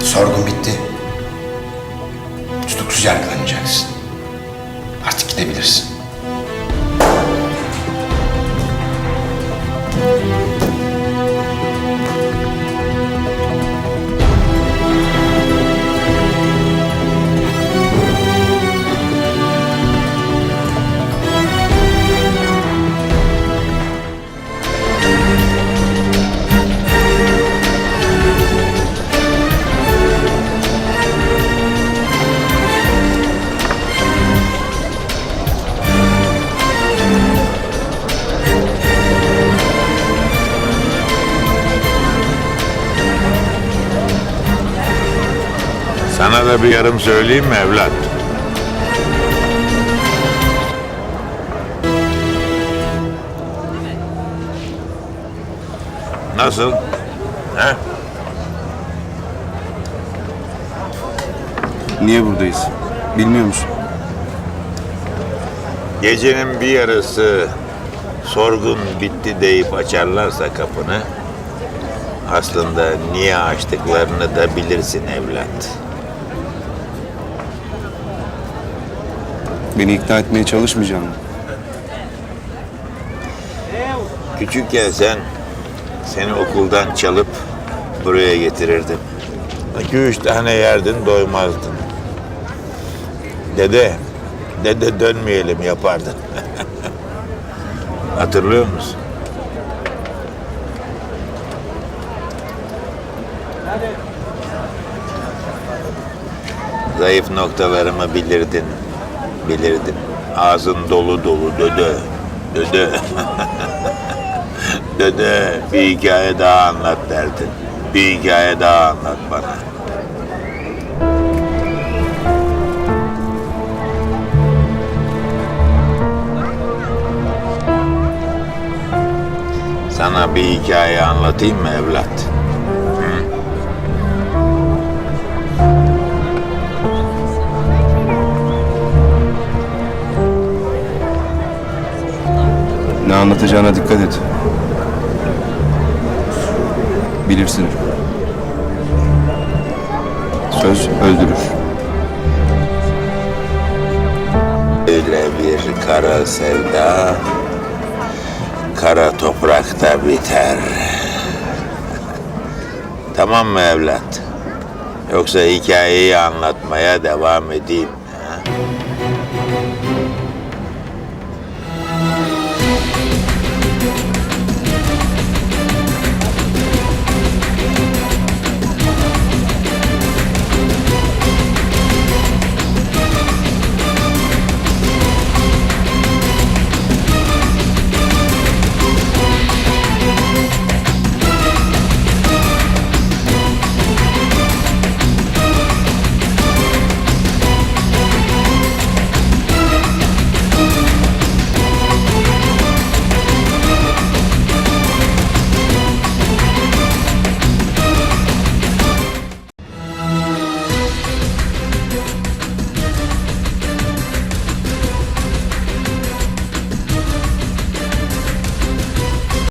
Sorgun bitti. Tutuksuz yargılanacaksın. Artık gidebilirsin. Sana da bir yarım söyleyeyim mi evlat? Nasıl? He? Niye buradayız? Bilmiyor musun? Gecenin bir yarısı sorgun bitti deyip açarlarsa kapını aslında niye açtıklarını da bilirsin evlat. Beni ikna etmeye çalışmayacağım mı? Küçükken sen seni okuldan çalıp buraya getirirdim. İki üç tane yerdin doymazdın. Dede, dede dönmeyelim yapardın. Hatırlıyor musun? Zayıf noktalarımı bilirdin, bilirdin. Ağzın dolu dolu dödö, dödö. Dede bir hikaye daha anlat derdin. Bir hikaye daha anlat bana. Sana bir hikaye anlatayım mı evlat? Anlatacağına dikkat et. Bilirsin. Söz öldürür. Öyle bir kara sevda kara toprakta biter. tamam mı evlat? Yoksa hikayeyi anlatmaya devam edeyim.